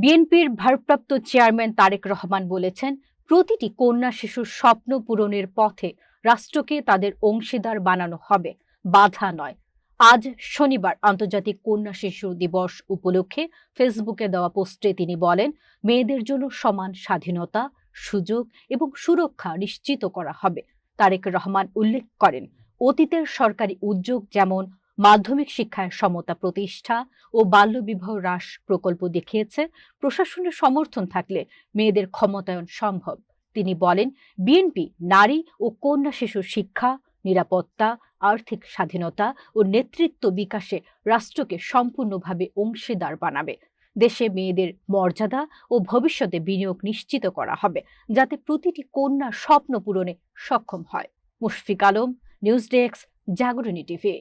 বিএনপির ভারপ্রাপ্ত চেয়ারম্যান তারেক রহমান বলেছেন, প্রতিটি কন্যা শিশুর স্বপ্ন পূরণের পথে রাষ্ট্রকে তাদের অংশীদার বানানো হবে, বাধা নয়। আজ শনিবার আন্তর্জাতিক কন্যা শিশু দিবস উপলক্ষে ফেসবুকে দেওয়া পোস্টে তিনি বলেন, মেয়েদের জন্য সমান স্বাধীনতা, সুযোগ এবং সুরক্ষা নিশ্চিত করা হবে। তারেক রহমান উল্লেখ করেন, অতীতের সরকারি উদ্যোগ যেমন মাধ্যমিক শিক্ষায় সমতা প্রতিষ্ঠা ও বাল্যবিবাহ হ্রাস প্রকল্প দেখিয়েছে। প্রশাসনের সমর্থন থাকলে মেয়েদের ক্ষমতায়ন সম্ভব। তিনি বলেন, বিএনপি, নারী ও কন্যা শিশুর শিক্ষা, নিরাপত্তা, আর্থিক স্বাধীনতা ও নেতৃত্ব বিকাশে রাষ্ট্রকে সম্পূর্ণভাবে অংশীদার বানাবে। দেশে মেয়েদের মর্যাদা ও ভবিষ্যতে বিনিয়োগ নিশ্চিত করা হবে, যাতে প্রতিটি কন্যা স্বপ্ন পূরণে সক্ষম হয়। Mushfiq Alam, news desk Jagoroni TV.